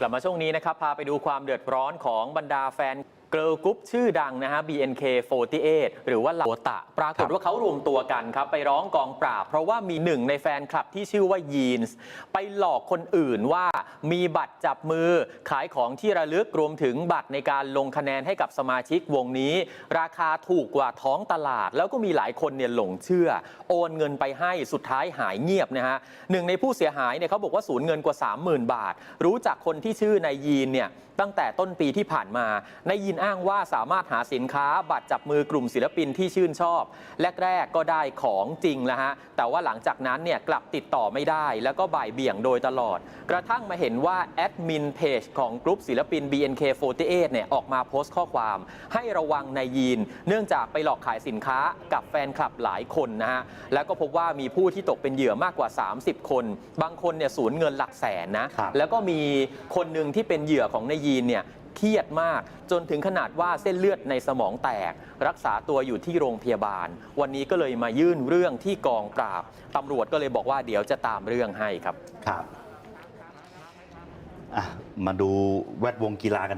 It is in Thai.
กลับมาช่วงนี้นะครับ พาไปดูความเดือดร้อนของบรรดาแฟน เกิร์ลกรุ๊ปชื่อดังนะฮะ BNK48 หรือว่าลาโอตะ ปรากฏว่าเขารวมตัวกันครับ ไปร้องกองปราบ เพราะว่ามีหนึ่งในแฟนคลับที่ชื่อว่ายีนส์ไปหลอกคนอื่นว่ามีบัตรจับมือขายของที่ระลึกรวมถึงบัตรในการลงคะแนนให้กับสมาชิกวงนี้ ราคาถูกกว่าท้องตลาด แล้วก็มีหลายคนเนี่ยหลงเชื่อ โอนเงินไปให้สุดท้ายหายเงียบนะฮะหนึ่งในผู้เสียหายเนี่ยเขาบอกว่าสูญเงินกว่า 30,000 บาท รู้จักคนที่ชื่อนายยีนเนี่ยตั้งแต่ต้นปีที่ผ่านมานายยีนอ้างว่าสามารถหาสินค้าบัตรจับมือกลุ่มศิลปินที่ชื่นชอบ แรก ๆ ก็ได้ของจริงแล้วฮะ แต่ว่าหลังจากนั้นเนี่ยกลับติดต่อไม่ได้ แล้วก็บ่ายเบี่ยงโดยตลอด กระทั่งมาเห็นว่าแอดมินเพจของกลุ่มศิลปิน BNK48 เนี่ยออกมาโพสต์ข้อความให้ระวังนายยีน เนื่องจากไปหลอกขายสินค้ากับแฟนคลับหลายคนนะฮะ แล้วก็พบว่ามีผู้ที่ตกเป็นเหยื่อมากกว่า 30 คน บางคนเนี่ยสูญเงินหลักแสนนะครับแล้วก็มีคนหนึ่งที่เป็นเหยื่อของนายยีนเนี่ย เครียดมาก จนถึงขนาดว่าเส้นเลือดในสมองแตก รักษาตัวอยู่ที่โรงพยาบาล วันนี้ก็เลยมายื่นเรื่องที่กองปราบตำรวจก็เลยบอกว่าเดี๋ยวจะตามเรื่องให้ครับ ครับอะมาดูแวดวงกีฬากัน